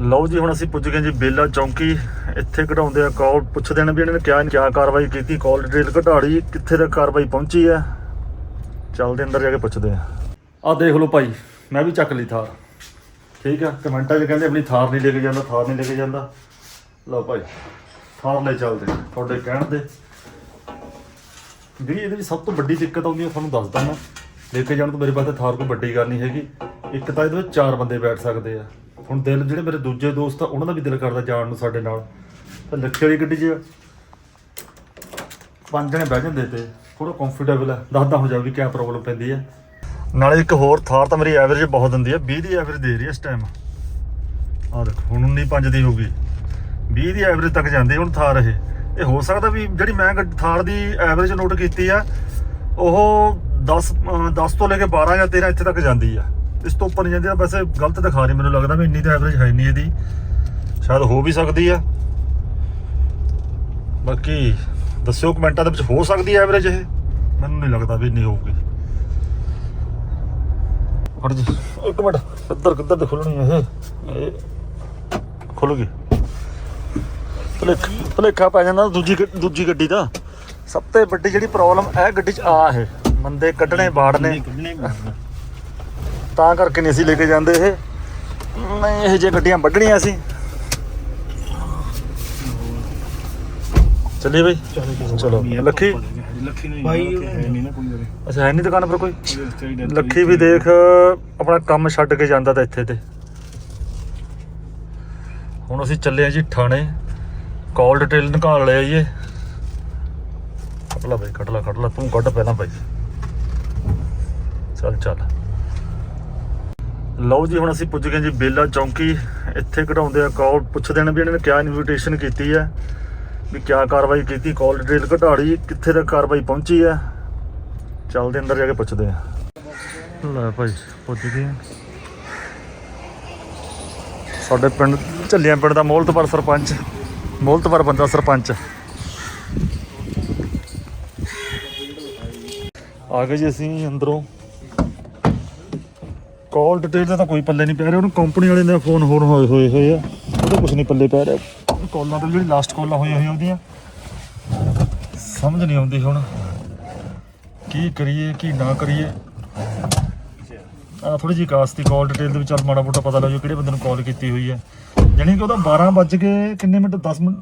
ਲਓ ਜੀ, ਹੁਣ ਅਸੀਂ ਪੁੱਜ ਗਏ ਜੀ ਬੇਲਾ ਚੌਂਕੀ। ਇੱਥੇ ਘਟਾਉਂਦੇ ਆ ਕਾਲ ਪੁੱਛਦੇ ਨੇ ਵੀ ਇਹਨਾਂ ਨੇ ਕਿਆ ਕਿਆ ਕਾਰਵਾਈ ਕੀਤੀ। ਕਾਲ ਡਿਟੇਲ ਕਢਾੜੀ, ਕਿੱਥੇ ਤੱਕ ਕਾਰਵਾਈ ਪਹੁੰਚੀ ਹੈ। ਚੱਲਦੇ ਅੰਦਰ ਜਾ ਕੇ ਪੁੱਛਦੇ ਆ। ਆ ਦੇਖ ਲਓ ਭਾਈ, ਮੈਂ ਵੀ ਚੱਕ ਲਈ ਥਾਰ। ਠੀਕ ਆ, ਕਮੈਂਟਾਂ 'ਚ ਕਹਿੰਦੇ ਆਪਣੀ ਥਾਰ ਨਹੀਂ ਲੈ ਕੇ ਜਾਂਦਾ, ਥਾਰ ਨਹੀਂ ਲੈ ਕੇ ਜਾਂਦਾ। ਲਓ ਭਾਈ, ਥਾਰ ਲੈ ਚੱਲਦੇ ਤੁਹਾਡੇ ਕਹਿਣ ਦੇ। ਜਿਹੜੀ ਇਹਦੇ ਵਿੱਚ ਸਭ ਤੋਂ ਵੱਡੀ ਦਿੱਕਤ ਆਉਂਦੀ ਹੈ ਤੁਹਾਨੂੰ ਦੱਸਦਾ ਮੈਂ। ਲੈ ਕੇ ਜਾਣ ਤੋਂ ਮੇਰੇ ਪਾਸੇ ਥਾਰ ਕੋਈ ਵੱਡੀ ਗੱਲ ਨਹੀਂ ਹੈਗੀ। ਇੱਕ ਤਾਂ ਇਹਦੇ ਵਿੱਚ ਚਾਰ ਬੰਦੇ ਬੈਠ ਸਕਦੇ ਆ। ਹੁਣ ਦਿਲ ਜਿਹੜੇ ਮੇਰੇ ਦੂਜੇ ਦੋਸਤ ਆ, ਉਹਨਾਂ ਦਾ ਵੀ ਦਿਲ ਕਰਦਾ ਜਾਣ ਨੂੰ ਸਾਡੇ ਨਾਲ। ਤਾਂ ਲੱਖੇ ਵਾਲੀ ਗੱਡੀ 'ਚ ਪੰਜ ਜਣੇ ਬਹਿ ਜਾਂਦੇ ਤੇ ਥੋੜਾ ਕੰਫਰਟੇਬਲ ਹੈ ਦੱਸਦਾ ਹੋ ਜਾ ਵੀ ਕਿਆ ਪ੍ਰੋਬਲਮ ਪੈਂਦੀ ਹੈ ਨਾਲੇ ਇੱਕ ਹੋਰ ਥਾਰ ਤਾਂ ਮੇਰੀ ਐਵਰੇਜ ਬਹੁਤ ਦਿੰਦੀ ਆ 20 ਦੀ ਐਵਰੇਜ ਦੇ ਰਹੀ ਹੈ ਇਸ ਟਾਈਮ ਆਹ ਦੇਖੋ, ਹੁਣ 19 5 ਦੀ ਹੋ ਗਈ। 20 ਦੀ ਐਵਰੇਜ ਤੱਕ ਜਾਂਦੀ ਹੁਣ ਥਾਰ ਇਹ। ਇਹ ਹੋ ਸਕਦਾ ਵੀ ਜਿਹੜੀ ਮੈਂ ਗੱਡ- ਥਾਰ ਦੀ ਐਵਰੇਜ ਨੋਟ ਕੀਤੀ ਆ, ਉਹ 10 ਅਹ 10 ਤੋਂ ਲੈ ਕੇ 12 ਜਾਂ 13 ਇੱਥੇ ਤੱਕ ਜਾਂਦੀ ਆ। ਇਸ ਤੋਂ ਉੱਪਰ ਨਹੀਂ ਜਾਂਦੀ ਆ, ਵੈਸੇ ਗਲਤ ਦਿਖਾ ਰਹੀ ਮੈਨੂੰ ਲੱਗਦਾ ਵੀ ਇੰਨੀ ਤਾਂ ਐਵਰੇਜ ਹੈ ਨਹੀਂ ਇਹਦੀ। ਸ਼ਾਇਦ ਹੋ ਵੀ ਸਕਦੀ ਆ। ਬਾਕੀ ਦੱਸਿਓ ਕਮੈਂਟਾਂ ਦੇ ਵਿੱਚ ਹੋ ਸਕਦੀ ਹੈ ਐਵਰੇਜ ਇਹ? ਮੈਨੂੰ ਨਹੀਂ ਲੱਗਦਾ ਵੀ ਇੰਨੀ ਹੋਊਗੀ। ਹਟ ਜੀ। ਇੱਕ ਮਿੰਟ ਕਿੱਧਰ ਕਿੱਧਰ ਤੇ ਖੁੱਲਣੀ ਇਹ? ਇਹ ਖੁੱਲ ਗਈ। ਭਲੇਖ, ਭਲੇਖਾ ਪੈ ਜਾਂਦਾ ਦੂਜੀ ਦੂਜੀ ਗੱਡੀ ਦਾ। ਸਭ ਤੋਂ ਵੱਡੀ ਜਿਹੜੀ ਪ੍ਰੋਬਲਮ ਇਹ ਗੱਡੀ 'ਚ ਆ ਹੈ ਮੰਦੇ ਕੱਢਣੇ ਬਾੜਨੇ ਤਾਂ ਕਰਕੇ ਨਹੀਂ ਅਸੀਂ ਲੈ ਕੇ ਜਾਂਦੇ ਇਹ। ਨਹੀਂ ਇਹ ਜੇ ਗੱਡੀਆਂ ਵੱਢਣੀਆਂ ਸੀ ਚੱਲੀਏ ਬਈ। ਚਲੋ ਲੱਖੀ ਲੱਖੀ ਨਹੀਂ ਬਾਈ ਹੈ ਨਹੀਂ ਨਾ ਕੋਈ ਉਰੇ। ਅੱਛਾ ਹੈ ਨਹੀਂ ਦੁਕਾਨ ਪਰ ਕੋਈ? ਲੱਖੀ ਵੀ ਦੇਖ ਆਪਣਾ ਕੰਮ ਛੱਡ ਕੇ ਜਾਂਦਾ ਤਾਂ ਇੱਥੇ ਤੇ। ਹੁਣ ਅਸੀਂ ਚੱਲੇ ਆ ਜੀ ਥਾਣੇ। ਕਾਲ ਡਿਟੇਲ ਨਿਕਾਲ ਲਿਆ ਜੀ ਇਹ। ਕੱਢ ਲਾ ਬਈ ਕੱਢ ਲਾ ਕੱਢ ਲਾ। ਤੂੰ ਕੱਢ ਪਹਿਲਾਂ ਬਾਈ। ਚੱਲ ਚੱਲ। ਲਓ ਜੀ ਹੁਣ ਅਸੀਂ ਪੁੱਜ ਗਏ ਜੀ ਬੇਲਾ ਚੌਂਕੀ। ਇੱਥੇ ਕਢਾਉਂਦੇ ਆ ਕਾਲ ਪੁੱਛਦੇ ਨੇ ਵੀ ਇਹਨਾਂ ਨੇ ਕਿਆ ਇਨਵੀਟੇਸ਼ਨ ਕੀਤੀ ਹੈ ਵੀ ਕਿਆ ਕਾਰਵਾਈ ਕੀਤੀ ਕਾਲ ਡਿਟੇਲ ਘਟਾੜੀ ਕਿੱਥੇ ਤੱਕ ਕਾਰਵਾਈ ਪਹੁੰਚੀ ਹੈ। ਚੱਲਦੇ ਅੰਦਰ ਜਾ ਕੇ ਪੁੱਛਦੇ ਆ। ਲੈ ਭਾਈ ਪੁੱਜ ਗਏ। ਸਾਡੇ ਪਿੰਡ ਝੱਲੀਆਂ ਪਿੰਡ ਦਾ ਮੋਹਲਤਪੁਰ ਸਰਪੰਚ। ਮੋਹਲਤਪੁਰ ਬੰਦਾ ਸਰਪੰਚ। ਆ ਗਏ ਜੀ ਅਸੀਂ ਅੰਦਰੋਂ। ਕਾਲ ਡਿਟੇਲ ਦਾ ਤਾਂ ਕੋਈ ਪੱਲੇ ਨਹੀਂ ਪੈ ਰਿਹਾ। ਉਹਨੂੰ ਕੰਪਨੀ ਵਾਲੇ ਦੇ ਫੋਨ ਹੋਰ ਹੋਏ ਹੋਏ ਹੋਏ ਆ। ਉਹਦਾ ਕੁਝ ਨਹੀਂ ਪੱਲੇ ਪੈ ਰਿਹਾ। ਕਾਲਾਂ ਤੇ ਜਿਹੜੀ ਲਾਸਟ ਕਾਲਾਂ ਹੋਈਆਂ ਹੋਈਆਂ ਉਹਦੀਆਂ। ਸਮਝ ਨਹੀਂ ਆਉਂਦੀ ਹੁਣ। ਕੀ ਕਰੀਏ, ਕੀ ਨਾ ਕਰੀਏ। ਆ ਥੋੜੀ ਜਿਹੀ ਕਾਸ ਦੀ ਕਾਲ ਡਿਟੇਲ ਦੇ ਵਿੱਚ ਚੱਲ ਮਾੜਾ ਮੋਟਾ ਪਤਾ ਲੱਗ ਜਾਊ ਕਿਹੜੇ ਬੰਦੇ ਨੂੰ ਕਾਲ ਕੀਤੀ ਹੋਈ ਹੈ ਯਾਨੀ ਕਿ ਉਹਦਾ 12 ਵੱਜ ਕੇ ਕਿੰਨੇ ਮਿੰਟ 10 ਮਿੰਟ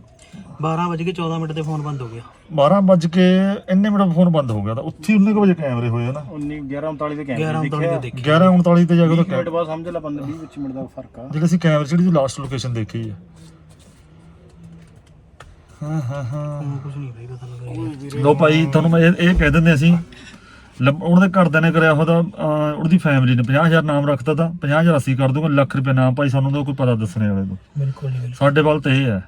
12 ਵਜੇ ਕੇ 14 ਮਿੰਟ ਤੇ ਫੋਨ ਬੰਦ ਹੋ ਗਿਆ। 12 ਵੱਜ ਕੇ ਇੰਨੇ ਮਿੰਟ ਫੋਨ ਬੰਦ ਹੋ ਗਿਆ ਤਾਂ ਉੱਥੇ ਹੀ 19 ਕੁ ਵਜੇ ਕੈਮਰੇ ਹੋਏ ਆ ਨਾ। 19 11 39 ਦੇ 11 ਕੈਮਰੇ ਤੋਂ ਦੇਖਿਆ ਦੇ ਦੇਖੀ। 11:39 ਤੇ ਜਾ ਕੇ 20 ਉਹਦਾ ਮਿੰਟ ਬਾਅਦ ਸਮਝ ਲੈ 15 20 ਵਿੱਚ ਮਿੰਟ ਦਾ ਫ਼ਰਕ ਆ। ਜਿਹੜੇ ਅਸੀਂ ਕੈਮਰੇ ਜਿਹੜੀ ਲਾਸਟ ਲੋਕੇਸ਼ਨ ਦੇਖੀ ਹੈ ਹਾਂ ਹਾਂ। ਹਾਂ ਕੁਝ ਨਹੀਂ ਭਾਈ ਪਤਾ ਲੱਗ ਰਿਹਾ ਲੋ ਭਾਈ ਤੁਹਾਨੂੰ ਮੈਂ ਇਹ ਇਹ ਕਹਿ ਦਿੰਦੇ ਅਸੀਂ ਲੱਭ- ਉਹਨਾਂ ਦੇ ਘਰਦਿਆਂ ਨੇ ਕਰਿਆ ਉਹਦਾ ਉਹਦੀ ਫੈਮਿਲੀ ਨੇ 50000 ਨਾਮ ਰੱਖਤਾ ਤਾਂ 50000 ਅਸੀਂ ਕਰ ਦੂੰਗਾ ਲੱਖ ਰੁਪਏ ਨਾਮ। ਭਾਈ ਸਾਨੂੰ ਉਹਦਾ ਕੋਈ ਪਤਾ ਦੱਸਣੇ ਵਾਲੇ ਨੂੰ। ਬਿਲਕੁਲ ਨਹੀਂ ਬਿਲਕੁਲ। ਸਾਡੇ ਵੱਲ ਤੇ ਇਹ ਹੈ।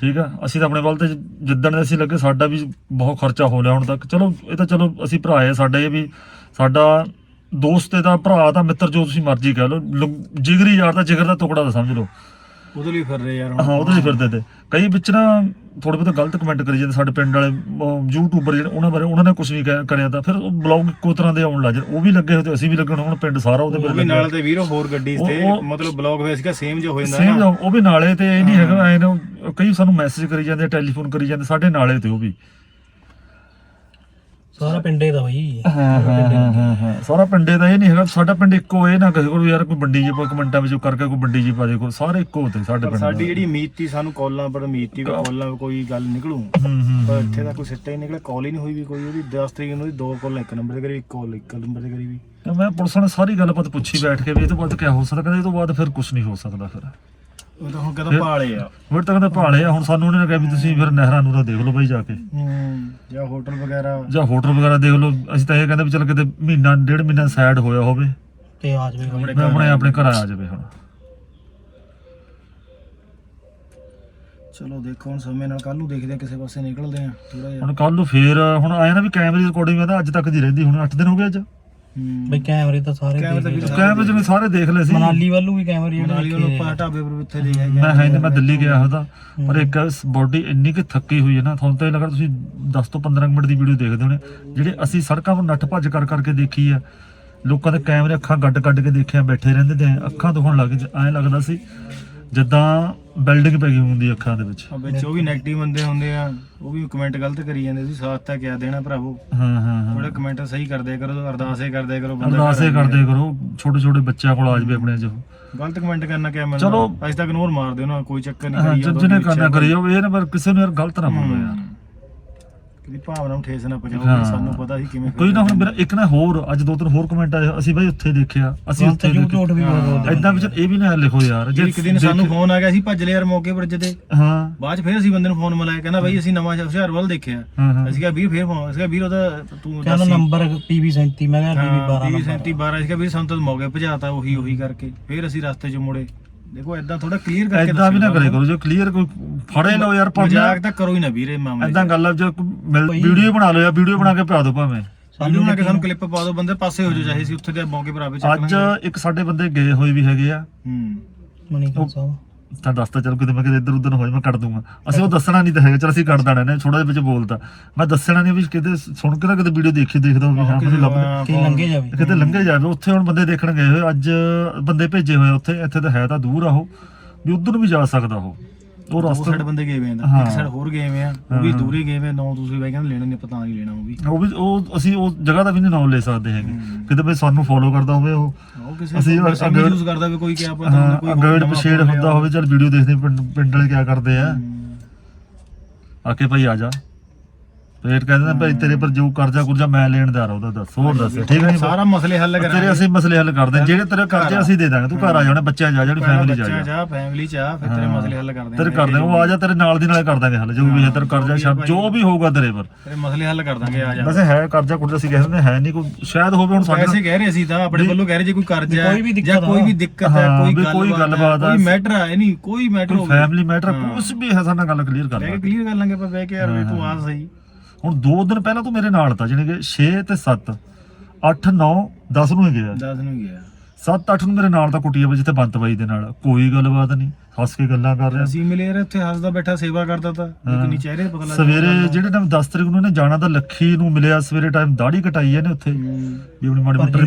ਠੀਕ ਆ? ਅਸੀਂ ਤਾਂ ਆਪਣੇ ਵੱਲ ਤੇ ਜਿੱਦਣ ਦੇ ਅਸੀਂ ਲੱਗੇ, ਸਾਡਾ ਵੀ ਬਹੁਤ ਖਰਚਾ ਹੋ ਲਿਆ ਹੁਣ ਤੱਕ। ਚਲੋ, ਇਹ ਤਾਂ ਚਲੋ ਅਸੀਂ ਭਰਾ ਹੈ ਸਾਡੇ ਇਹ ਵੀ, ਸਾਡਾ ਦੋਸਤ ਦਾ ਭਰਾ ਦਾ ਮਿੱਤਰ ਜੋ ਤੁਸੀਂ ਮਰਜ਼ੀ ਕਹਿ ਲਓ। ਲ- ਜਿਗਰੀ ਯਾਰ ਦਾ ਜਿਗਰ ਦਾ ਟੁਕੜਾ ਦਾ ਸਮਝ ਲਓ। ਉਹਦੇ ਲਈ ਫਿਰ ਰਹੇ ਯਾਰ ਹਾਂ ਉਹਦੇ ਹੀ ਫਿਰਦੇ ਤੇ। ਕਈ ਵਿੱਚ ਨਾ ਥੋੜੇ ਬਹੁਤ ਗਲਤ ਕਮੈਂਟ ਕਰੀ ਜਾਂਦੇ ਸਾਡੇ ਪਿੰਡ ਵਾਲੇ ਯੂਟਿਊਬਰ ਜਿਹੜੇ ਉਹਨਾਂ ਬਾਰੇ ਉਹਨਾਂ ਨੇ ਕੁਝ ਕਹਿ- ਕਰਿਆ ਤਾਂ ਫਿਰ ਬਲੌਗ ਇੱਕੋ ਤਰ੍ਹਾਂ ਦੇ ਆਉਣ ਲੱਗ ਜਾਂਦੇ ਉਹ ਵੀ ਲੱਗੇ ਹੋਏ ਤੇ ਅਸੀਂ ਵੀ ਲੱਗਣ ਹੁਣ ਪਿੰਡ ਸਾਰਾ ਉਹਦੇ ਉਹ ਬਾਰੇ ਵੀ ਨਾਲ ਤੇ ਵੀਰੋ ਹੋਰ ਗੱਡੀ ਉਹ- ਤੇ ਉਹ- ਮਤਲਬ ਬਲੌਗ ਹੋਇਆ ਸੀਗਾ ਸੇਮ ਜਿਹਾ ਹੋ ਜਾਂਦਾ ਸੇਮ ਨਾ। ਉਹ ਵੀ ਨਾਲੇ ਤੇ ਇਹ ਨਹੀਂ ਹੈਗਾ ਐ ਨਾ ਕਈ ਸਾਨੂੰ ਮੈਸੇਜ ਕਰੀ ਜਾਂਦੇ ਟੈਲੀਫੋਨ ਕਰੀ ਜਾਂਦੇ ਸਾਡੇ ਨਾਲੇ ਤੇ ਉਹ ਵੀ। ਸਾਰਾ ਪਿੰਡੇ ਦਾ ਭਾਈ ਹਾਂ ਹਾਂ ਹਾਂ ਹਾਂ ਸਾਰਾ ਪਿੰਡੇ ਦਾ ਇਹ ਨਹੀਂ ਹੈਗਾ। ਸਾਡਾ ਪਿੰਡ ਇੱਕੋ ਇਹ ਨਾ ਕਿਸੇ ਕੋਲ ਯਾਰ ਕੋਈ ਬੰਡੀ ਜੀ ਪਾ ਕਮੈਂਟਾਂ ਵਿੱਚ ਕਰਕੇ ਕੋਈ ਬੰਡੀ ਜੀ ਪਾ ਦੇ ਕੋਈ ਸਾਰੇ ਇੱਕੋ ਤੇ ਸਾਡੇ ਪਿੰਡ ਸਾਡੀ ਦਾ। ਜਿਹੜੀ ਉਮੀਦ ਸੀ ਸਾਨੂੰ ਕਾਲਾਂ ਪਰ ਉਮੀਦ ਸੀ ਵੀ ਕਾਲਾਂ ਕੋਈ ਗੱਲ ਨਿਕਲੂ। ਹੂੰ ਹੂੰ ਪਰ ਇੱਥੇ ਤਾਂ ਕੋਈ ਸਿੱਟਾ ਹੀ ਨਿਕਲਿਆ ਕਾਲ ਹੀ ਨਹੀਂ ਹੋਈ ਵੀ ਕੋਈ। ਉਹਦੀ 10 ਤਰੀਕ ਨੂੰ ਉਹਦੀ ਦੋ ਕਾਲ ਇੱਕ ਨੰਬਰ ਤੇ ਕਰੀ ਇੱਕ ਕਾਲ ਇੱਕ ਨੰਬਰ ਤੇ ਕਰੀ ਵੀ। ਤੇ ਮੈਂ ਪੁਲਿਸ ਨੇ ਸਾਰੀ ਗੱਲਬਾਤ ਪੁੱਛੀ ਬੈਠ ਕੇ ਵੀ ਇਹ ਤੋਂ ਬਾਅਦ ਕੀ ਹੋ ਸਕਦਾ? ਇਹ ਤੋਂ ਬਾਅਦ ਫਿਰ ਕੁਝ ਨਹੀਂ ਹੋ ਸਕਦਾ ਫਿਰ। ਉਹ ਤਾਂ ਹੁਣ ਕਦੋਂ ਭਾਲੇ ਆ। ਤੱਕ ਤਾਂ ਭਾਲੇ ਆ ਹੁਣ ਸਾਨੂੰ ਉਹਨੇ ਕਿਹਾ ਵੀ ਤੁਸੀਂ ਫਿਰ ਨਹਿਰਾਂ ਨੂੰ ਦੇਖ ਲਓ ਬਾਈ ਜਾ ਕੇ। ਹੂੰ ਜਾਂ ਹੋਟਲ ਵਗੈਰਾ। ਜਾਂ ਹੋਟਲ ਵਗੈਰਾ ਦੇਖ ਲਓ ਅਸੀਂ ਤਾਂ ਇਹ ਕਹਿੰਦੇ ਵੀ ਚਲ ਕਿਤੇ ਮਹੀਨਾ ਡੇਢ ਮਹੀਨਾ ਸਾਈਡ ਹੋਇਆ ਹੋਵੇ। ਤੇ ਆ ਜਾਵੇ ਮੈਂ ਆਪਣੇ ਆਪਣੇ ਘਰ ਆ ਜਾਵੇ। ਹੁਣ। ਚਲੋ ਦੇਖੋ ਹੁਣ ਸਮੇਂ ਨਾਲ ਕੱਲ ਨੂੰ ਦੇਖਦੇ ਆ ਕਿਸੇ ਪਾਸੇ ਨਿਕਲਦੇ ਆ ਥੋੜਾ ਜਿਹਾ। ਹੁਣ ਕੱਲ ਨੂੰ ਫੇਰ ਹੁਣ ਆਇਆ ਨਾ ਵੀ ਕੈਮਰੇ ਦੀ ਰਿਕਾਰਡਿੰਗ ਮੈਂ ਤਾਂ ਅੱਜ ਤੱਕ ਦੀ ਰਹਿੰਦੀ ਹੁਣ 8 ਦਿਨ ਹੋ ਗਏ ਅੱਜ। ਬਈ ਕੈਮਰੇ ਤਾਂ ਸਾਰੇ ਕੈਮਰੇ ਤਾਂ ਦੇਖ ਲਏ। ਵੀਰੇ ਕੈਮਰੇ ਜਿਵੇਂ ਸਾਰੇ ਦੇਖ ਲਏ ਸੀ। ਮਨਾਲੀ ਵੱਲੋਂ ਵੀ ਕੈਮਰੇ ਜਿਹੜੇ ਨਾਲੀ ਉਹਨੂੰ ਦੇਖੇ ਪਾ ਢਾਬੇ ਪਰ ਉੱਥੇ ਦੇ ਆਏ ਮੈਂ ਹੈ ਨਹੀਂ ਮੈਂ ਦਿੱਲੀ ਗਿਆ ਉਹਦਾ ਪਰ ਇੱਕ ਬੋਡੀ ਇੰਨੀ ਕਿ ਥੱਕੀ ਹੋਈ ਹੈ ਨਾ ਤੁਹਾਨੂੰ ਤਾਂ ਇਹ ਲੱਗਾ ਤੁਸੀਂ 10 ਤੋਂ 15 ਮਿੰਟ ਦੀ ਵੀਡੀਓ ਦੇਖਦੇ ਹੋਣੇ। ਜਿਹੜੇ ਅਸੀਂ ਸੜਕਾਂ 'ਤੇ ਨੱਠ ਭੱਜ ਕਰ ਕਰਕੇ ਦੇਖੀ ਆ ਲੋਕਾਂ ਦੇ ਕੈਮਰੇ ਅੱਖਾਂ ਗੱਡ ਗੱਡ ਕੇ ਦੇਖਿਆ ਬੈਠੇ ਰਹਿੰਦੇ ਤੇ ਅੱਖਾਂ ਦੁਖਣ ਲੱਗ ਐਂ ਲੱਗਦਾ ਸੀ ਜਿੱਦਾਂ ਬਿਲਡਿੰਗ ਪੈ ਗਈ ਹੁੰਦੀ ਅੱਖਾਂ ਦੇ ਵਿੱਚ। ਆ ਵਿੱਚ ਉਹ ਵੀ 네ਗੇਟਿਵ ਬੰਦੇ ਹੁੰਦੇ ਆ ਉਹ ਵੀ ਕਮੈਂਟ ਗਲਤ ਕਰੀ ਜਾਂਦੇ ਸੀ ਸਾਥ ਤਾਂ ਕਿਆ ਦੇਣਾ ਭਰਾਵੋ। ਹਾਂ ਹਾਂ ਹਾਂ। ਥੋੜਾ ਕਮੈਂਟ ਸਹੀ ਕਰਦੇ ਕਰੋ ਅਰਦਾਸੇ ਕਰਦੇ ਕਰੋ ਬੰਦਾ ਅਰਦਾਸੇ ਕਰਦੇ ਕਰੋ ਛੋਟੇ ਛੋਟੇ ਬੱਚਿਆਂ ਕੋਲ ਆ ਜਾਵੇ ਆਪਣੇ ਜੋ ਗਲਤ ਕਮੈਂਟ ਕਰਨਾ ਕਿਆ ਮਿਲਦਾ ਚਲੋ। ਅੱਜ ਤੱਕ ਇਗਨੋਰ ਮਾਰ ਦਿਓ ਨਾ ਕੋਈ ਚੱਕਰ ਨਹੀਂ ਕਰੀ ਜਿਹਨੇ ਕਰਨਾ ਕਰੀ ਜਾਓ ਇਹ ਨਾ ਪਰ ਕਿਸੇ ਨੂੰ ਯਾਰ ਗਲਤ ਨਾ ਬੋਲੋ ਯਾਰ। ਕਿਹਦੀ ਭਾਵਨਾ ਨੂੰ ਠੇਸ ਨਾ ਹਾਂ। ਪਹੁੰਚਾਓ ਸਾਨੂੰ ਪਤਾ ਸੀ ਕਿਵੇਂ ਕੋਈ ਨਾ ਹੁਣ ਮੇਰਾ ਇੱਕ ਨਾ ਹੋਰ ਅੱਜ ਦੋ ਤਿੰਨ ਹੋਰ ਕਮੈਂਟ ਆਏ ਅਸੀਂ ਬਾਈ ਉੱਥੇ ਦੇਖਿਆ ਅਸੀਂ ਉੱਥੇ ਝੂਠ ਵੀ ਬਹੁਤ ਬੋਲਦੇ ਐਦਾਂ ਵਿੱਚ ਇਹ ਵੀ ਨਾ ਲਿਖੋ ਯਾਰ ਜੇ ਇੱਕ ਦਿਨ ਸਾਨੂੰ ਫੋਨ ਆ ਗਿਆ ਸੀ ਭੱਜ ਲਿਆ ਯਾਰ ਮੌਕੇ ਪਰ ਜਦੇ ਹਾਂ। ਬਾਅਦ ਚ ਫਿਰ ਅਸੀਂ ਬੰਦੇ ਨੂੰ ਫੋਨ ਮਿਲਾਇਆ ਕਹਿੰਦਾ ਬਾਈ ਅਸੀਂ ਨਵਾਂ ਹੁਸ਼ਿਆਰਵਾਲ ਦੇਖਿਆ। ਹਾਂ ਹਾਂ। ਅਸੀਂ ਕਿਹਾ ਵੀਰ ਫਿਰ ਫੋਨ ਅਸੀਂ ਕਿਹਾ ਵੀਰ ਉਹਦਾ ਤੂੰ ਕਹਿੰਦਾ ਨੰਬਰ PV 37 ਮੈਂ ਕਿਹਾ PV 12 ਵੀਹ ਨੰਬਰ। ਸੈਂਤੀ 12 ਅਸੀਂ ਕਿਹਾ ਵੀਰ ਸਾਨੂੰ ਤਾਂ ਮੌਕੇ ਭਜਾਤਾ ਉਹੀ ਉਹੀ ਕਰਕੇ। ਫਿਰ ਅਸੀਂ ਰਸਤੇ 'ਚ ਮੁੜੇ। ਦੇਖੋ ਐਦਾਂ ਥੋੜਾ ਕਲੀਅਰ ਕਰਕੇ ਐਦਾਂ ਵੀ ਨਾ ਕਰੇ ਕਰੋ ਜੋ ਕਲੀਅਰ ਕੋਈ ਫੜੇ ਲਓ ਯਾਰ ਪਰ ਮਜ਼ਾਕ ਤਾਂ ਕਰੋ ਹੀ ਨਾ ਵੀਰੇ ਮਾਮਲੇ ਐਦਾਂ ਗੱਲ ਆ ਜੋ ਵੀਡੀਓ ਬਣਾ ਲਓ ਜਾਂ ਵੀਡੀਓ ਬਣਾ ਕੇ ਪਾ ਦਿਓ ਭਾਵੇਂ। ਸਾਨੂੰ ਨਾ ਕਿ ਸਾਨੂੰ ਕਲਿੱਪ ਪਾ ਦਿਓ ਬੰਦੇ ਪਾਸੇ ਹੋ ਜਾਓ ਚਾਹੇ ਸੀ ਉੱਥੇ ਦੇ ਮੌਕੇ ਪਰ ਆਵੇ ਚੱਕ ਅੱਜ ਇੱਕ ਸਾਡੇ ਬੰਦੇ ਗਏ ਹੋਏ ਵੀ ਹੈਗੇ ਆ। ਹੂੰ। ਮਨੀ ਖਾਨ ਸਾਹਿਬ। ਤਾਂ ਦੱਸਤਾ ਚਲ ਕਿਤੇ ਮੈਂ ਕਿਤੇ ਇੱਧਰ ਉੱਧਰ ਹੋਏ ਮੈਂ ਕੱਢ ਦੂੰਗਾ। ਅਸੀਂ ਉਹ ਦੱਸਣਾ ਨਹੀਂ ਤਾਂ ਹੈਗਾ ਚਲ ਅਸੀਂ ਕੱਢ ਦੇਣਾ ਨੇ ਥੋੜਾ ਜਿਹਾ ਵਿੱਚ ਬੋਲਦਾ ਮੈਂ ਦੱਸਣਾ ਨਹੀਂ ਵੀ ਕਿਤੇ ਸੁਣ ਕੇ ਨਾ ਕਿਤੇ ਵੀਡੀਓ ਦੇਖੀ ਦੇਖਦਾ ਹੋਵੇ ਹਾਂ ਮੈਨੂੰ ਲੱਭ ਕਿ ਲੰਘੇ ਜਾਵੇ। ਕਿਤੇ ਲੰਘੇ ਜਾਵੇ ਉੱਥੇ ਹੁਣ ਬੰਦੇ ਦੇਖਣ ਗਏ ਹੋਏ ਅੱਜ ਬੰਦੇ ਭੇਜੇ ਹੋਏ ਉੱਥੇ ਇੱਥੇ ਤਾਂ ਹੈ ਤਾਂ ਦੂਰ ਆ ਉਹ ਵੀ ਉਧਰ ਵੀ ਜਾ ਸਕਦਾ ਉਹ। ਉਹ ਦੋ ਰਸਤੇ ਸਾਈਡ ਬੰਦੇ ਗਏ ਵੇ ਆ ਹਾਂ। ਇੱਕ ਸਾਈਡ ਹੋਰ ਗਏ ਵੇ ਆ ਉਹ ਵੀ ਦੂਰੇ ਗਏ ਵੇ ਨੌ ਤੁਸੀਂ ਬਾਈ ਕਹਿੰਦੇ ਲੈਣਾ ਨਹੀਂ ਪਤਾ ਨਹੀਂ ਲੈਣਾ ਉਹ ਵੀ ਉਹ ਵੀ ਉਹ ਅਸੀਂ ਉਹ ਜਗ੍ਹਾ ਦਾ ਵੀ ਨਹੀਂ ਨਾਮ ਲੈ ਸਕਦੇ ਹੈਗੇ। ਕਿਤੇ ਵੀ ਸਾਨੂੰ ਫੋਲੋ ਕਰਦਾ ਹੋਵੇ ਉਹ ਉਹ ਕਿਸੇ ਅਸੀਂ ਅੱਗੇ- ਯੂਜ਼ ਕਰਦਾ ਵੀ ਕੋਈ ਕਿਆ ਪਤਾ ਹੁੰਦਾ ਕੋਈ ਅਗਰ ਪਛੇੜ ਹੁੰਦਾ। ਹੋਵੇ ਚਲ ਵੀਡੀਓ ਦੇਖਦੇ ਪਿੰਡ ਪਿੰਡ ਵਾਲੇ ਕੀ ਕਰਦੇ ਆ ਹੂੰ। ਆ ਕੇ ਭਾਈ ਆ ਜਾ ਫੇਰ ਕਹਿੰਦੇ ਨੇ ਭਾਈ ਤੇਰੇ ਪਰ ਜੋ ਕਰਜ਼ਾ ਕੁਰਜ਼ਾ ਮੈਂ ਲੈਣ ਦਾ ਉਹਦਾ ਦੱਸ ਹੋਰ ਦੱਸ ਠੀਕ ਨਹੀਂ? ਸਾਰਾ ਮਸਲੇ ਹੱਲ ਤੇਰੇ ਕਰਾਂਗੇ। ਅਸੀਂ ਮਸਲੇ ਹੱਲ ਕਰਦੇ ਹਾਂ। ਜਿਹੜੇ ਤੇਰੇ ਕਰਜ਼ੇ ਅਸੀਂ ਦੇ ਦਾਂਗੇ ਤੂੰ ਘਰ ਆ ਜਾਣਾ ਬੱਚਿਆਂ ਜਾ ਜਿਹੜੀ ਫੈਮਿਲੀ ਜਾ ਬੱਚਾ ਜਾ। ਜਾ ਫੈਮਿਲੀ ਚ ਆ ਫਿਰ ਤੇਰੇ ਮਸਲੇ ਹੱਲ ਕਰ ਤੇਰੇ ਦਾਂਗੇ ਕਰਦੇ ਉਹ ਆ ਜਾ ਤੇਰੇ ਨਾਲ ਦੀ ਨਾਲੇ ਕਰ ਦਾਂਗੇ ਹੱਲ ਜੋ ਵੀ ਹੈ ਤੇਰਾ ਕਰਜ਼ਾ ਛੱਡ ਜੋ ਵੀ ਹੋਊਗਾ ਤੇਰੇ ਪਰ। ਤੇਰੇ ਮਸਲੇ ਹੱਲ ਕਰ ਦਾਂਗੇ ਆ ਜਾ। ਵੈਸੇ ਹੈ ਕਰਜ਼ਾ ਕੁਰਜ਼ਾ ਅਸੀਂ ਕਹਿੰਦੇ ਹੈ ਨਹੀਂ ਕੋਈ ਸ਼ਾਇਦ ਹੋਵੇ ਹੁਣ ਸਾਡੇ ਕਹਿ ਰਹੇ ਸੀ ਤਾਂ ਆਪਣੇ ਵੱਲੋਂ ਕਹਿ ਰਹੇ ਜੇ ਕੋਈ ਕਰਜ਼ਾ ਦਿੱਕਤ ਜਾਂ ਕੋਈ ਵੀ ਦਿੱਕਤ ਹੈ ਹਾਂ, ਕੋਈ ਗੱਲਬਾਤ ਹੈ ਆ। ਕੋਈ ਮੈਟਰ ਹੈ ਨਹੀਂ ਕੋਈ ਮੈਟਰ ਹੋਵੇ। ਫੈਮਿਲੀ ਮੈਟਰ ਕੁਝ ਵੀ ਹੈ ਸਾਡੇ ਗੱਲ ਕਲੀਅਰ ਕਰ ਬਹਿ ਲੈ ਕੇ ਕਲੀਅਰ ਕਰ ਲਾਂਗੇ ਆਪਾਂ ਬਹਿ ਕੇ ਯਾਰ ਵੀ ਤੂੰ ਆ ਸਹੀ। ਹੁਣ 2 ਦਿਨ ਪਹਿਲਾਂ ਤੂੰ ਮੇਰੇ ਨਾਲ ਤਾਂ ਜਾਣੀ ਕਿ 6 ਤੇ 7 8 9 10 ਨੂੰ ਹੀ ਗਿਆ। ਦੱਸ ਨੂੰ ਗਿਆ। 7 8 ਨੂੰ ਮੇਰੇ ਨਾਲ ਤਾਂ ਕੁੱਟੀਆ ਵਿੱਚ ਤੇ ਬੰਤ ਬਾਈ ਦੇ ਨਾਲ। ਕੋਈ ਗੱਲਬਾਤ ਨਹੀਂ ਹੱਸ ਕੇ ਗੱਲਾਂ ਕਰ ਰਿਹਾ। ਅਸੀਂ ਮਿਲੇ ਯਾਰ ਇੱਥੇ ਹੱਸਦਾ ਬੈਠਾ ਸੇਵਾ ਕਰਦਾ ਤਾਂ। ਲੇਕਿਨ ਚਿਹਰੇ ਪਤਾ ਸਵੇਰੇ ਜਿਹੜੇ ਟਾਈਮ 10 ਤਰੀਕ ਨੂੰ ਇਹਨੇ ਜਾਣਾ ਤਾਂ ਲੱਖੀ ਨੂੰ ਮਿਲਿਆ ਸਵੇਰੇ ਟਾਈਮ ਦਾੜੀ ਕਟਾਈ ਇਹਨੇ ਉੱਥੇ। ਵੀ ਆਪਣੀ ਮਾੜੀ ਮੋਟੀ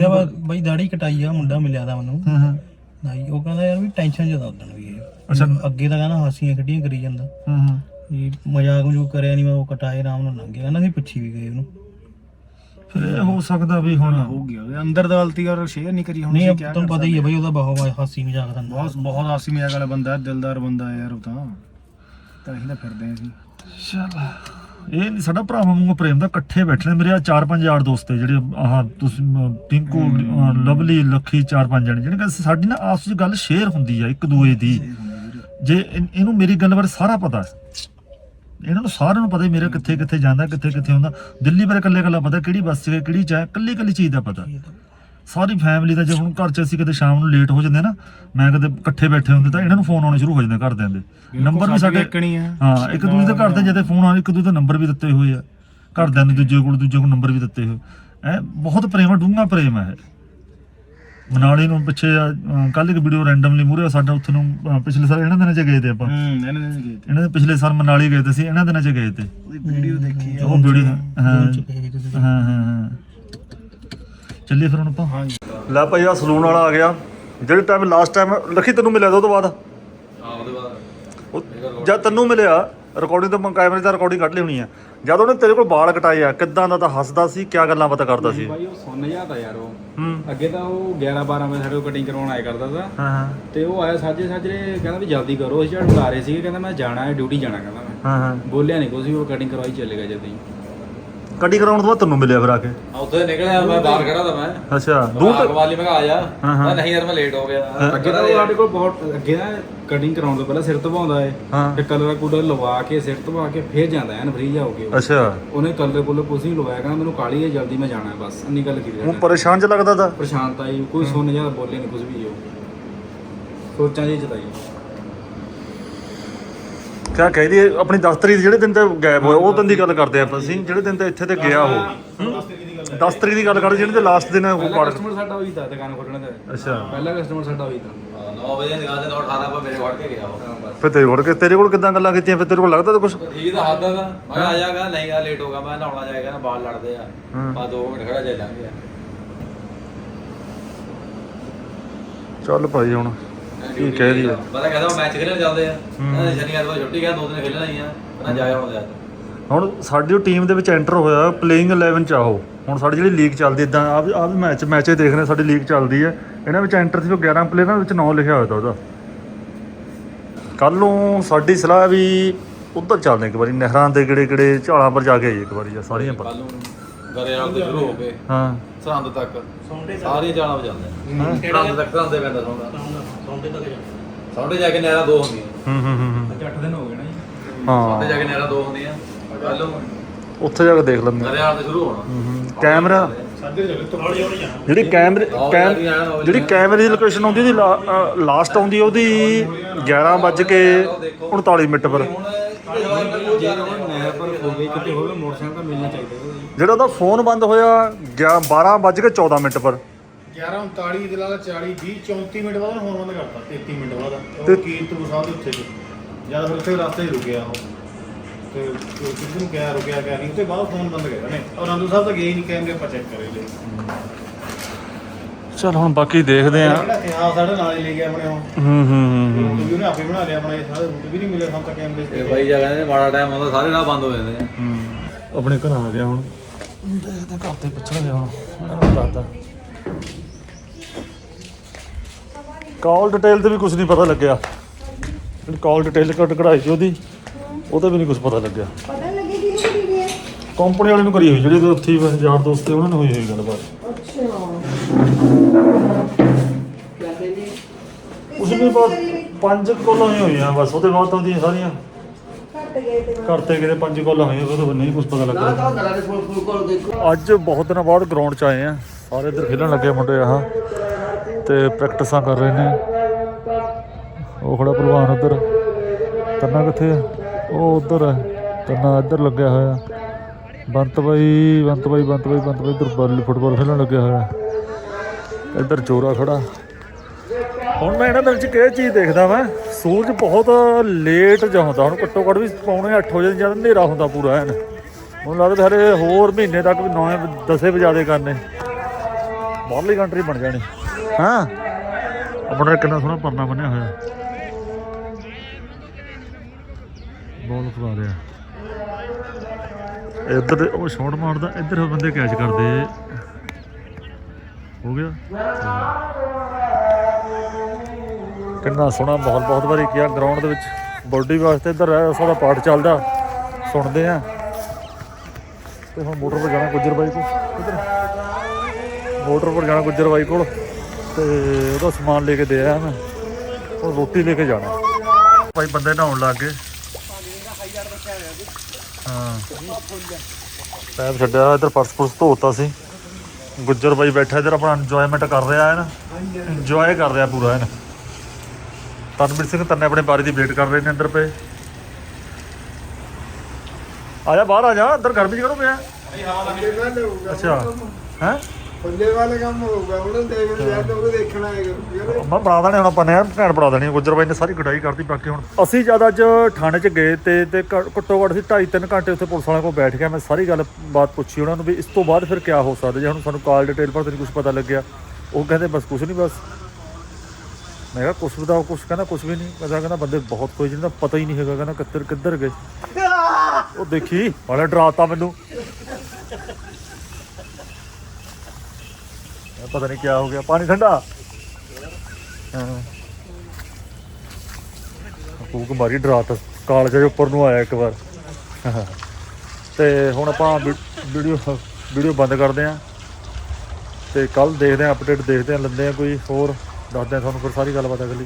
ਬਈ ਦਾੜੀ ਕਟਾਈ ਆ ਮੁੰਡਾ ਮਿਲਿਆ ਦਾ ਮੈਨੂੰ। ਹਾਂ ਹਾਂ। ਨਹੀਂ ਉਹ ਕਹਿੰਦਾ ਯਾਰ ਵੀ ਟੈਨਸ਼ਨ ਜ਼ਿਆਦਾ ਉਦਣ ਵੀ ਇਹ। ਅੱਛਾ। ਅੱਗੇ ਤਾਂ ਕਹਿੰਦਾ ਹਾਸੀਆਂ ਖੇਡੀਆਂ ਕਰੀ ਜਾਂਦਾ। ਹਾਂ ਹਾਂ। ਵੀ ਮਜ਼ਾਕ ਮਜੂਕ ਕਰਿਆ ਨਹੀਂ ਮੈਂ ਉਹ ਕਟਾਏ ਆਰਾਮ ਨਾਲ ਲੰਘ ਗਿਆ। ਕਹਿੰਦਾ ਅਸੀਂ ਪੁੱਛੀ ਵੀ ਗਏ ਉਹਨੂੰ। ਫਿਰ ਇਹ ਹੋ ਸਕਦਾ ਵੀ ਹੁਣ ਹੋ ਗਿਆ ਉਹਦੇ ਅੰਦਰ ਦਾ ਗਲਤੀ ਔਰ ਸ਼ੇਅਰ ਨਹੀਂ ਕਰੀ ਹੁਣ ਨਹੀਂ ਕਿਆ ਤੁਹਾਨੂੰ ਪਤਾ ਹੀ ਹੈ ਬਈ ਉਹਦਾ ਬਹੁਤ ਹਾਸੀ ਮਜ਼ਾਕ ਦਾ ਬਹੁਤ ਬਹੁਤ ਹਾਸੀ ਮਜ਼ਾਕ ਵਾਲਾ ਬੰਦਾ ਹੈ ਦਿਲਦਾਰ ਬੰਦਾ ਹੈ ਯਾਰ ਉਹ ਤਾਂ। ਤਾਂ ਅਸੀਂ ਤਾਂ ਫਿਰਦੇ ਹਾਂ ਅਸੀਂ। ਚਲ ਇਹ ਨਹੀਂ ਸਾਡਾ ਭਰਾ ਵਾਂਗੂ ਪ੍ਰੇਮ ਦਾ ਇਕੱਠੇ ਬੈਠੇ ਨੇ ਮੇਰੇ ਆ ਚਾਰ ਪੰਜ ਯਾਰ ਦੋਸਤ ਹੈ ਜਿਹੜੇ ਆਹ ਤੁਸੀਂ ਅਮ, ਟਿੰਕੂ ਅਹ, ਲਵਲੀ ਲੱਖੀ ਚਾਰ ਪੰਜ ਜਣੇ। ਜਿਹੜੇ ਕਿ ਸਾਡੀ ਨਾ ਆਪਸ ਵਿੱਚ ਗੱਲ ਸ਼ੇਅਰ ਹੁੰਦੀ ਆ ਇੱਕ ਦੂਏ ਦੀ। ਜੇ ਇਨ- ਇਹਨੂੰ ਮੇਰੀ ਗੱਲ ਬਾਰੇ ਸਾਰਾ ਪਤਾ ਹੈ। ਇਹਨਾਂ ਨੂੰ ਸਾਰਿਆਂ ਨੂੰ ਪਤਾ ਹੀ ਮੇਰਾ ਕਿੱਥੇ ਕਿੱਥੇ ਜਾਂਦਾ ਕਿੱਥੇ ਕਿੱਥੇ ਹੁੰਦਾ। ਦਿੱਲੀ ਬਾਰੇ ਇਕੱਲੇ ਇਕੱਲਾ ਪਤਾ ਕਿਹੜੀ ਬੱਸ ਹੈ, ਕਿਹੜੀ ਚਾਹ ਕੱਲੀ ਕੱਲੀ ਚੀਜ਼ ਦਾ ਪਤਾ। ਸਾਰੀ ਫੈਮਿਲੀ ਦਾ ਜੇ ਹੁਣ ਘਰ 'ਚ ਅਸੀਂ ਕਦੇ ਸ਼ਾਮ ਨੂੰ ਲੇਟ ਹੋ ਜਾਂਦੇ ਨਾ ਮੈਂ ਕਦੇ ਇਕੱਠੇ ਬੈਠੇ ਹੁੰਦੇ ਤਾਂ ਇਹਨਾਂ ਨੂੰ ਫੋਨ ਆਉਣੇ ਸ਼ੁਰੂ ਹੋ ਜਾਂਦੇ ਘਰਦਿਆਂ ਦੇ ਨੰਬਰ ਵੀ ਸਾਡੇ ਇੱਕਣੀ ਆ। ਹਾਂ ਇੱਕ ਦੂਜੇ ਦੇ ਘਰ ਦੇ ਜਦੇ ਫੋਨ ਆ ਇੱਕ ਦੂਜੇ ਦੇ ਨੰਬਰ ਵੀ ਦਿੱਤੇ ਹੋਏ ਆ। ਘਰਦਿਆਂ ਨੂੰ ਦੂਜੇ ਕੋਲ ਦੂਜੇ ਕੋਲ ਨੰਬਰ ਵੀ ਦਿੱਤੇ ਹੋਏ। ਐ ਬਹੁਤ ਪ੍ਰੇਮ ਡੂੰਘਾ ਪ੍ਰੇਮ ਇਹ। ਮਨਾਲੀ ਨੂੰ ਪਿੱਛੇ ਕੱਲ ਇੱਕ ਵੀਡੀਓ ਰੈਂਡਮਲੀ ਮੂਰੇ ਸਾਡਾ ਉੱਥੇ ਨੂੰ ਪਿਛਲੇ ਸਾਲ ਇਹਨਾਂ ਦਿਨਾਂ ਚ ਗਏ ਤੇ ਆਪਾਂ। ਹੂੰ ਇਹਨਾਂ ਨੇ ਗਏ ਤੇ। ਇਹਨਾਂ ਦੇ ਪਿਛਲੇ ਸਾਲ ਮਨਾਲੀ ਗਏ ਤੇ ਸੀ ਇਹਨਾਂ ਦਿਨਾਂ ਚ ਗਏ ਤੇ। ਉਹਦੀ ਵੀਡੀਓ ਦੇਖੀ ਆ। ਉਹ ਵੀਡੀਓ ਹਾਂ। ਚ। ਹਾਂ ਹਾਂ ਹਾਂ। ਚੱਲੀਏ ਫਿਰ ਹੁਣ ਆਪਾਂ। ਹਾਂ ਲੈ ਭਾਈ ਆ ਸਲੂਨ ਵਾਲਾ ਆ ਗਿਆ। ਜਿਹੜੇ ਟਾਈਮ ਲਾਸਟ ਟਾਈਮ ਲਖੀ ਤੈਨੂੰ ਮਿਲਿਆ ਉਹ ਤੋਂ ਬਾਅਦ? ਹਾਂ ਉਹਦੇ ਬਾਅਦ। ਉਹ- ਜਦ ਤੈਨੂੰ ਮਿਲਿਆ ਰਿਕਾਰਡਿੰਗ ਤੋਂ ਕੈਮਰੇ ਦਾ ਰਿਕਾਰਡਿੰਗ ਕੱਢ ਲਈ ਹੋਣੀ ਆ। ਜਦ ਉਹਨੇ ਤੇਰੇ ਕੋਲ ਵਾਲ ਕਟਾਏ ਆ ਕਿੱਦਾਂ ਦਾ ਤਾਂ ਹੱਸਦਾ ਸੀ ਕਿਆ ਗੱਲਾਂ ਪਤਾ ਕਰਦਾ ਸੀ? ਭਾਈ ਉਹ ਸੁਣ ਜਾਂਦਾ ਯਾਰ ਉਹ। ਹੂੰ। ਅੱਗੇ ਤਾਂ ਉਹ 11 12 ਵਜੇ ਸਾਡੇ ਕੋਲ ਕਟਿੰਗ ਕਰਵਾਉਣ ਆਇਆ ਕਰਦਾ ਤਾ ਹਾਂ ਹਾਂ। ਤੇ ਉਹ ਆਇਆ ਸਾਜੇ ਸਾਜਰੇ ਕਹਿੰਦਾ ਵੀ ਜਲਦੀ ਕਰੋ। ਅਸੀਂ ਝਾੜੂ ਲਾ ਰਹੇ ਸੀਗੇ ਕਹਿੰਦਾ ਮੈਂ ਜਾਣਾ ਹੈ ਡਿਊਟੀ ਜਾਣਾ ਕਹਿੰਦਾ ਮੈਂ। ਹਾਂ ਹਾਂ। ਬੋਲਿਆ ਨਹੀਂ ਕੁਛ ਵੀ ਉਹ ਕਟਿੰਗ ਕਰਵਾਈ ਚੱਲੇ ਗਿਆ ਜਦ ਹੀ ਕੱਢੀ ਕਰਾਉਣ ਤੋਂ ਬਾਅਦ ਤੈਨੂੰ ਮਿਲਿਆ ਫਿਰ ਆ ਕੇ। ਉੱਥੇ ਨਿਕਲਿਆ ਮੈਂ ਬਾਹਰ ਖੜਾ ਤਾਂ ਮੈਂ। ਅੱਛਾ ਦੂਰ ਤੱਕ ਵਾਲੀ ਮੈਂ ਕਿਹਾ ਆ ਜਾ। ਹਾਂ, ਹਾਂ। ਮੈਂ ਨਹੀਂ ਯਾਰ ਮੈਂ ਲੇਟ ਹੋ ਗਿਆ। ਅੱਗੇ ਤਾਂ ਸਾਡੇ ਕੋਲ ਬਹੁਤ ਅੱਗੇ ਨਾ ਕਟਿੰਗ ਕਰਾਉਣ ਤੋਂ ਪਹਿਲਾਂ ਸਿਰ ਧਵਾਉਂਦਾ ਏ। ਹਾਂ। ਫਿਰ ਕਲਰ ਕੁਲਰ ਲਵਾ ਕੇ ਸਿਰ ਧਵਾ ਕੇ ਫਿਰ ਜਾਂਦਾ ਐਨ ਫਰੀ ਜਾਓਗੇ ਉਹ। ਅੱਛਾ। ਉਹਨੇ ਕਲਰ ਕੁਲਰ ਨਹੀਂ ਲਵਾਇਆ ਕਹਿੰਦਾ ਮੈਨੂੰ ਕਾਲੀ ਹੈ ਜਲਦੀ ਮੈਂ ਜਾਣਾ ਹੈ ਬਸ। ਇੰਨੀ ਗੱਲ ਕੀਤੀ ਉਹ ਪਰੇਸ਼ਾਨ ਚ ਲੱਗਦਾ ਤਾਂ। ਪਰੇਸ਼ਾਨਤਾ ਹੀ ਕੋਈ ਸੁਣ ਜਾਂ ਬੋਲੇ ਨਹੀਂ ਕੁਝ ਵੀ ਉਹ। ਸੋਚਾਂ ਜੀ ਜਤਾਈ ਕਿਆ ਕਹਿ ਦਈਏ ਆਪਣੀ ਦਫ਼ਤਰੀ ਦੇ ਜਿਹੜੇ ਦਿਨ ਤੇ ਗਾਇਬ ਹੋਇਆ ਉਹ ਦਿਨ ਦੀ ਗੱਲ ਕਰਦੇ ਆਪਾਂ ਅਸੀਂ। ਜਿਹੜੇ ਦਿਨ ਤੇ ਇੱਥੇ ਤੇ ਗਿਆ ਉਹ। 10 ਤਰੀਕ ਦੀ ਗੱਲ ਕਰਦੇ ਜਿਹੜੇ ਤੇ ਲਾਸਟ ਦਿਨ ਉਹ ਪਾੜ ਕਸਟਮਰ ਸਾਡਾ ਉਹੀ ਤਾਂ ਦੁਕਾਨ ਖੋਲਣ ਦਾ। ਅੱਛਾ। ਪਹਿਲਾ ਕਸਟਮਰ ਸਾਡਾ ਉਹੀ ਤਾਂ। 9 ਵਜੇ ਨਿਕਾਲ ਦੇ 18 ਪਰ ਮੇਰੇ ਵੜ ਕੇ ਗਿਆ ਉਹ। ਹਾਂ ਫਿਰ ਤੇਰੇ ਕੋਲ ਕਿ- ਤੇਰੇ ਕੋਲ ਕਿਦਾਂ ਗੱਲਾਂ ਕੀਤੀਆਂ? ਫਿਰ ਤੇਰੇ ਕੋਲ ਲੱਗਦਾ ਤਾਂ ਕੁਝ ਠੀਕ ਹੱਦ ਦਾ ਮੈਂ ਕਿਹਾ ਆ ਜਾਗਾ ਨਹੀਂ ਆ ਲੇਟ ਹੋਗਾ ਮੈਂ ਨਹਾਉਣਾ ਜਾਏਗਾ ਨਾ ਬਾਲ ਲੜਦੇ ਆ। ਹਾਂ। ਬਾ 2 ਮਿੰਟ ਖੜਾ ਜਾ ਲਾਂਗੇ ਚੱਲ ਭਾਈ ਹੁਣ। ਕੀ ਕਹਿ ਰਹੀ ਹੈ? ਪਤਾ ਕਹਿੰਦਾ ਮੈਚ ਖੇਲਣ ਜਾਂਦੇ ਆ। ਕਹਿੰਦਾ ਸ਼ਨੀ ਐਤਵਾਰ ਛੁੱਟੀ ਗਿਆ ਦੋ ਦਿਨ ਖੇਲਣਾ ਹੀ ਆ। ਕਹਿੰਦਾ ਜਾਇਆ ਅੱਜ। ਹੁਣ ਸਾਡੀ ਟੀਮ ਦੇ ਵਿੱਚ ਐਂਟਰ ਹੋਇਆ ਪਲੇਇੰਗ 11 ਚ ਆਹੋ ਹੁਣ ਸਾਡੀ ਜਿਹੜੀ ਲੀਗ ਚੱਲਦੀ ਇਦਾਂ ਆ ਆ ਵੀ ਮੈਚ ਮੈਚੇ ਦੇਖ ਰਹੇ ਸਾਡੀ ਲੀਗ ਚੱਲਦੀ ਹੈ। ਇਹਨਾਂ ਵਿੱਚ ਐਂਟਰ ਸੀ ਉਹ 11 ਪਲੇਅਰਾਂ ਵਿੱਚ ਨਾਂ ਲਿਖਿਆ ਹੋਇਆ ਤਾ ਉਹਦਾ। ਕੱਲ ਨੂੰ ਸਾਡੀ ਸਲਾਹ ਵੀ ਉੱਧਰ ਚੱਲਦੇ ਇੱਕ ਵਾਰੀ ਨਹਿਰਾਂ ਦੇ ਕਿਹੜੇ ਕਿਹੜੇ ਝਾਲਾਂ ਪਰ ਜਾ ਕੇ ਆਈਏ ਇੱਕ ਵਾਰੀ ਜਾਂ ਸਾਰੀਆਂ ਪਰ। ਕੱਲ ਨੂੰ ਗਰੇਵਾਲ ਤੋਂ ਸ਼ੁਰੂ ਹੋ ਕੇ ਹਾਂ। ਸਰਹੰਦ ਤੱਕ। ਸਾਰੀਆਂ ਚਾਲਾਂ ਵਜਾਉਂਦੇ ਸਰਹੰਦ ਤੱਕ ਸਰਹੰਦ ਦੇ ਪੈਂਦਾ ਸੌਂਦਾ ਸੌਂਡੇ ਜਾ ਕੇ ਨਹਿਰਾਂ ਦੋ ਹੁੰਦੀਆਂ। ਹੂੰ ਹੂੰ ਹੂੰ ਹੂੰ। 8 ਦਿਨ ਹੋ ਗਏ ਨਾ ਜੀ। ਸੌਂਡੇ ਹਾਂ ਜਾ ਕੇ ਨਹਿਰਾਂ ਦੋ ਹੁੰਦੀਆਂ। ਕੱਲ ਨੂੰ ਉੱਥੇ ਜਾ ਕੇ ਦੇਖ ਲੈਂਦੇ ਹਾਂ। ਗਰੇਵਾਲ ਤੋਂ ਸ਼ੁਰੂ ਹੋਣਾ। ਹੂੰ ਹੂੰ। ਕੈਮਰਾ। ਸਾਜਰੇ ਚੱਲੇ ਤੋਂ ਹੌਲੀ ਹੌਲੀ ਜਾਣਾ ਜਿਹੜੀ ਕੈਮਰੇ ਕੈਮ ਜਿਹੜੀ ਕੈਮਰੇ ਦੀ ਲੋਕੇਸ਼ਨ ਆਉਂਦੀ ਉਹਦੀ ਲਾਸਟ ਆਉਂਦੀ ਉਹਦੀ 11 ਵੱਜ ਕੇ 39 ਮਿੰਟ ਪਰ। ਹੁਣ ਇਹਦੇ ਕੋਈ ਜੇ ਪਰ ਹੋਵੇ ਕਿਤੇ ਹੋਵੇ ਮੋਟਰਸਾਈਕਲ ਤਾਂ ਮਿਲਣਾ ਚਾਹੀਦਾ। ਉਹਦਾ ਜੀ ਜਿਹੜਾ ਉਹਦਾ ਫੋਨ ਬੰਦ ਹੋਇਆ 12 ਵੱਜ ਕੇ 14 ਮਿੰਟ ਪਰ। 11:39 ਦੇ ਲਾ 40 20 34 ਮਿੰਟ ਬਾਅਦ ਫੋਨ ਬੰਦ ਕਰਤਾ 33 ਮਿੰਟ ਬਾਅਦ। ਉਹ ਕੀਰਤਪੁਰ ਸਾਹਿਬ ਦੇ ਉੱਤੇ ਜਦ ਫਿਰ ਉੱਥੇ ਰਸਤੇ 'ਚ ਰੁਕਿਆ ਉਹ। ਤੇ ਕਿਸੇ ਨੂੰ ਕਿਹਾ ਰੁਕਿਆ ਕਿਆ ਨਹੀਂ ਉੱਤੇ ਬਾਅਦ ਫੋਨ ਬੰਦ ਕਰਿਆ ਨੇ ਔਰ ਆਨੰਦ ਸਾਹਿਬ ਤਾਂ ਗਏ ਹੀ ਨਹੀਂ ਕੈਮਰੇ ਆਪਾਂ ਚੈੱਕ ਕਰੇ ਲੈ ਚਲ ਹੁਣ ਬਾਕੀ ਦੇਖਦੇ ਆ ਜਿਹੜਾ ਇਤਿਹਾਸ ਸਾਡੇ ਨਾਲ ਹੀ ਲੈ ਗਿਆ ਆਪਣੇ ਉਹ। ਹੂੰ ਹੂੰ ਹੂੰ ਉਹਨੇ ਆਪੇ ਬਣਾ ਲਿਆ ਆਪਣਾ ਇਹ ਸਾਰੇ ਰੂਟ ਵੀ ਨਹੀਂ ਮਿਲੇ ਸਾਨੂੰ ਤਾਂ। ਕੈਮਰੇ ਇਹ ਬਾਈ ਜਾ ਕਹਿੰਦੇ ਨੇ ਮਾੜਾ ਟਾਈਮ ਆਉਂਦਾ ਸਾਰੇ ਰਾਹ ਬੰਦ ਹੋ ਜਾਂਦੇ ਆ। ਹੂੰ। ਆਪਣੇ ਘਰ ਆ ਗਿਆ ਹੁਣ। ਦੇਖਦੇ ਘਰ ਤੇ ਪੁੱਛਣਗੇ ਹੁਣ। ਨੂੰ ਦੱਸਦਾ। ਕਾਲ ਡਿਟੇਲ ਤੇ ਵੀ ਕੁਝ ਨਹੀਂ ਪਤਾ ਲੱਗਿਆ। ਜਿਹੜੀ ਕਾਲ ਡਿਟੇਲ ਕੱਟ ਕਢਾਈ ਸੀ ਉਹਦੀ ਉਹ ਤੇ ਵੀ ਨਹੀਂ ਕੁਝ ਪਤਾ ਲੱਗਿਆ। ਪਤਾ ਲੱਗੇ ਕਿ ਨਹੀਂ ਕਰੀ ਹੈ? ਕੰਪਨੀ ਵਾਲੇ ਨੂੰ ਕਰੀ ਹੋਈ ਜਿਹੜੀ ਉੱਥੇ ਯਾਰ ਦੋਸਤ ਤੇ ਉਹਨਾਂ ਨੂੰ ਹੋਈ ਹੋਈ ਗੱਲਬਾਤ। ਬਾਤ ਪੰਜ ਕੋਲਾਂ ਹੀ ਹੋਈਆਂ ਬਸ ਉਹਦੇ ਬਾਅਦ ਤਾਂ ਉਹਦੀਆਂ ਸਾਰੀਆਂ। ਘੱਟ ਗਏ ਤੇ ਘਰ ਤੇ ਕਿਤੇ ਪੰਜ ਕੋਲਾਂ ਹੋਈਆਂ ਉਹ ਤਾਂ ਨਹੀਂ ਕੁਝ ਪਤਾ ਲੱਗਾ ਅੱਜ ਬਹੁਤ ਦਿਨਾਂ ਬਾਅਦ ਗਰਾਊਂਡ 'ਚ ਆਏ ਆ। ਸਾਰੇ ਇੱਧਰ ਖੇਡਣ ਲੱਗੇ ਮੁੰਡੇ ਆਹ। ਤੇ ਪ੍ਰੈਕਟਿਸਾਂ ਕਰ ਰਹੇ ਨੇ। ਉਹ ਖੜਾ ਭਲਵਾਨ ਉੱਧਰ ਤੰਨਾ ਕਿੱਥੇ ਆ? ਉਹ ਉੱਧਰ ਹੈ ਤੰਨਾ ਇੱਧਰ ਲੱਗਿਆ ਹੋਇਆ। ਬੰਤ ਬਾਈ ਬੰਤ ਬਾਈ ਬੰਤ ਬਾਈ ਬੰਤ ਬਾਈ। ਇੱਧਰ ਬਾਲ ਫੁੱਟਬਾਲ ਖੇਡਣ ਲੱਗਿਆ ਹੋਇਆ। ਇੱਧਰ ਚੋਰਾ ਖੜਾ। ਹੁਣ ਮੈਂ ਇਹਨਾਂ ਦੇ ਵਿੱਚ ਕਿਹ ਚੀਜ਼ ਦੇਖਦਾ ਮੈਂ ਸੂਰਜ ਬਹੁਤ ਲੇਟ ਜਿਹਾ ਹੁੰਦਾ ਹੁਣ ਘੱਟੋ ਘੱਟ ਵੀ ਪੌਣੇ 8 ਵਜੇ ਜਦ ਹਨੇਰਾ ਹੁੰਦਾ ਪੂਰਾ ਐਨ। ਮੈਨੂੰ ਲੱਗਦਾ ਹਰੇ ਹੋਰ ਮਹੀਨੇ ਤੱਕ ਵੀ 9 10 ਵਜਾਦੇ ਕਰਨੇ। ਬਾਹਰਲੀ ਕੰਟਰੀ ਬਣ ਜਾਣੀ। ਹਾਂ। ਆਪਣਾ ਕਿੰਨਾ ਸੋਹਣਾ ਪਰਨਾ ਬੰਨਿਆ ਹੋਇਆ। ਬੋਲ ਖਵਾ ਰਿਹਾ ਇੱਧਰ ਉਹ ਸ਼ਾਟ ਮਾਰਦਾ, ਇੱਧਰ ਬੰਦੇ ਕੈਚ ਕਰਦੇ। ਹੋ ਗਿਆ। ਕਿੰਨਾ ਸੋਹਣਾ ਮਾਹੌਲ, ਬਹੁਤ ਵਾਰੀ ਕਿਹਾ ਗਰਾਊਂਡ ਦੇ ਵਿੱਚ। ਬੋਡੀ ਵਾਸਤੇ ਇੱਧਰ ਹੈ ਸਾਡਾ ਪਾਠ ਚੱਲਦਾ। ਸੁਣਦੇ ਆ। ਤੇ ਹੁਣ ਮੋਟਰ 'ਤੇ ਜਾਣਾ ਗੁੱਜਰ ਬਾਈ ਕੋਲ। ਇੱਧਰ। ਮੋਟਰ ਪਰ ਜਾਣਾ ਗੁੱਜਰ ਬਾਈ ਕੋਲ। ਤੇ ਉਹਦਾ ਸਮਾਨ ਲੈ ਕੇ ਦੇ ਆਇਆ ਮੈਂ। ਹੁਣ ਰੋਟੀ ਲੈ ਕੇ ਜਾਣਾ। ਭਾਈ ਬੰਦੇ ਨਹਾਉਣ ਲੱਗ ਗਏ। ਹਾਂ। ਪੈਪ ਛੱਡਿਆ ਇੱਧਰ ਪਰਸ ਪੁਰਸ ਧੋਤਾ ਸੀ। ਗੁੱਜਰ ਬਾਈ ਬੈਠਾ ਇੱਧਰ ਆਪਣਾ ਇੰਜੋਇਮੈਂਟ ਕਰ ਰਿਹਾ ਹੈ ਨਾ। ਇੰਜੋਏ ਕਰ ਰਿਹਾ ਪੂਰਾ ਹੈ ਨਾ। ਤਨਵੀਰ ਸਿੰਘ ਤੰਨੇ ਆਪਣੇ ਬਾਰੀ ਦੀ ਵੇਟ ਕਰ ਰਹੇ ਨੇ ਅੰਦਰ ਪਏ। ਆ ਜਾ ਬਾਹਰ ਆ ਜਾ ਅੰਦਰ ਗਰਮੀ ਚ ਕਰੋ ਪਿਆ? ਅੱਛਾ। ਹੈ? ਪੱਲੇ ਵਾਲੇ ਕੰਮ ਹੋਊਗਾ ਉਹਨਾਂ ਦੇਖ ਲਿਆ ਤਾਂ ਉਹ ਦੇਖਣਾ ਹੈਗਾ। ਮੈਂ ਬਣਾ ਦੇਣੇ ਹੁਣ ਆਪਾਂ ਨੇ ਭੈਣ ਬਣਾ ਦੇਣੀ ਗੁੱਜਰ ਬਾਈ ਨੇ ਸਾਰੀ ਕਢਾਈ ਕਰਤੀ ਬਾਕੀ ਹੁਣ ਅਸੀਂ ਜਦ ਅੱਜ ਥਾਣੇ 'ਚ ਗਏ ਤੇ ਤੇ ਘ- ਘੱਟੋ ਘੱਟ ਅਸੀਂ 2.5 3 ਘੰਟੇ ਉੱਥੇ ਪੁਲਿਸ ਵਾਲਿਆਂ ਕੋਲ ਬੈਠ ਗਿਆ ਮੈਂ ਸਾਰੀ ਗੱਲ ਬਾਤ ਪੁੱਛੀ ਉਹਨਾਂ ਨੂੰ ਵੀ ਇਸ ਤੋਂ ਬਾਅਦ ਫਿਰ ਕੀ ਹੋ ਸਕਦਾ? ਜੇ ਹੁਣ ਸਾਨੂੰ ਕਾਲ ਡਿਟੇਲ ਪਰ ਕੁਝ ਪਤਾ ਲੱਗਿਆ ਉਹ ਕਹਿੰਦੇ ਬਸ ਕੁਝ ਨਹੀਂ ਬਸ। ਮੈਂ ਕਿਹਾ ਕੁਛ ਬਤਾਓ ਕੁਛ ਕਹਿੰਦਾ ਕੁਛ ਵੀ ਨਹੀਂ ਮੈਂ ਤਾਂ ਕਹਿੰਦਾ ਬੰਦੇ ਬਹੁਤ ਕੋਈ ਪਤਾ ਹੀ ਨਹੀਂ ਹੈਗਾ ਕਹਿੰਦਾ ਕਿੱਧਰ ਕਿੱਧਰ ਗਏ। ਉਹ ਦੇਖੀ ਬੜਾ ਡਰਾਤਾ ਮੈਨੂੰ। ਪਤਾ ਨਹੀਂ ਕੀ ਹੋ ਗਿਆ। ਪਾਣੀ ਠੰਡਾ? ਹਾਂ। ਫੂਕ ਮਾਰੀ ਡਰਾਤ। ਕਾਲਜ ਦੇ ਉੱਪਰ ਨੂੰ ਆਇਆ ਇੱਕ ਵਾਰ। ਤੇ ਹੁਣ ਆਪਾਂ ਵੀਡੀਓ ਵੀਡੀਓ ਬੰਦ ਕਰਦੇ ਆਂ। ਤੇ ਕੱਲ ਦੇਖਦੇ ਆਂ ਅਪਡੇਟ ਦੇਖਦੇ ਆਂ, ਲੈਂਦੇ ਆਂ ਕੋਈ ਹੋਰ। ਦੱਸਦੇ ਆਂ ਤੁਹਾਨੂੰ ਫਿਰ ਸਾਰੀ ਗੱਲਬਾਤ ਅਗਲੀ।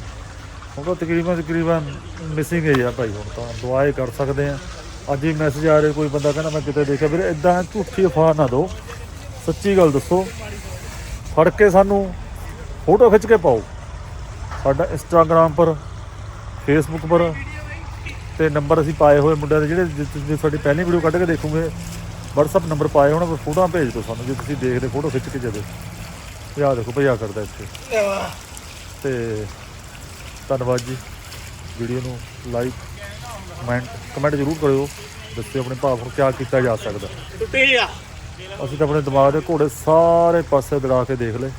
ਹੁਣ ਤਾਂ ਤਕਰੀਬਨ ਤਕਰੀਬਨ ਮਿਸਿੰਗ ਹੈ ਆ ਭਾਈ, ਹੁਣ ਤਾਂ ਦੁਆਏ ਕਰ ਸਕਦੇ ਆਂ। ਅੱਜ ਹੀ ਮੈਸੇਜ ਆ ਰਿਹਾ ਕੋਈ ਬੰਦਾ, ਕਹਿੰਦਾ ਮੈਂ ਕਿਤੇ ਦੇਖਿਆ। ਵੀਰੇ ਇਦਾਂ ਝੂਠੀ ਅਫਵਾਹ ਨਾ ਦਿਓ। ਸੱਚੀ ਗੱਲ ਦੱਸੋ। ਫੜ ਕੇ ਸਾਨੂੰ ਫੋਟੋ ਖਿੱਚ ਕੇ ਪਾਓ। ਸਾਡਾ ਇੰਸਟਾਗ੍ਰਾਮ ਪਰ ਫੇਸਬੁੱਕ ਪਰ ਤੇ ਨੰਬਰ ਅਸੀਂ ਪਾਏ ਹੋਏ ਮੁੰਡਿਆਂ ਦੇ, ਜਿਹੜੇ ਤੁਸੀਂ ਸਾਡੀ ਪਹਿਲੀ ਵੀਡੀਓ ਕੱਢ ਕੇ ਦੇਖੋਗੇ, WhatsApp ਨੰਬਰ ਪਾਏ ਹੋਣਾ ਉਹ ਫੋਟੋਆਂ ਭੇਜ ਦਿਓ ਸਾਨੂੰ, ਜੇ ਤੁਸੀਂ ਦੇਖਦੇ, ਫੋਟੋ ਖਿੱਚ ਕੇ ਜਦੋਂ। ਯਾਦ ਦੇਖੋ ਭਈ ਕਰਦਾ ਇੱਥੇ। ਤੇ ਧੰਨਵਾਦ ਜੀ। ਵੀਡੀਓ ਨੂੰ ਲਾਈਕ ਕਮੈਂਟ ਕਮੈਂਟ ਜ਼ਰੂਰ ਕਰਿਓ। ਦੱਸਿਓ ਆਪਣੇ ਭਾਵ ਨੂੰ ਕਿਆ ਕੀਤਾ ਜਾ ਸਕਦਾ। ਅਸੀਂ ਤਾਂ ਆਪਣੇ ਦਿਮਾਗ ਦੇ ਘੋੜੇ ਸਾਰੇ ਪਾਸੇ ਦੜਾ ਕੇ ਦੇਖ ਲਏ।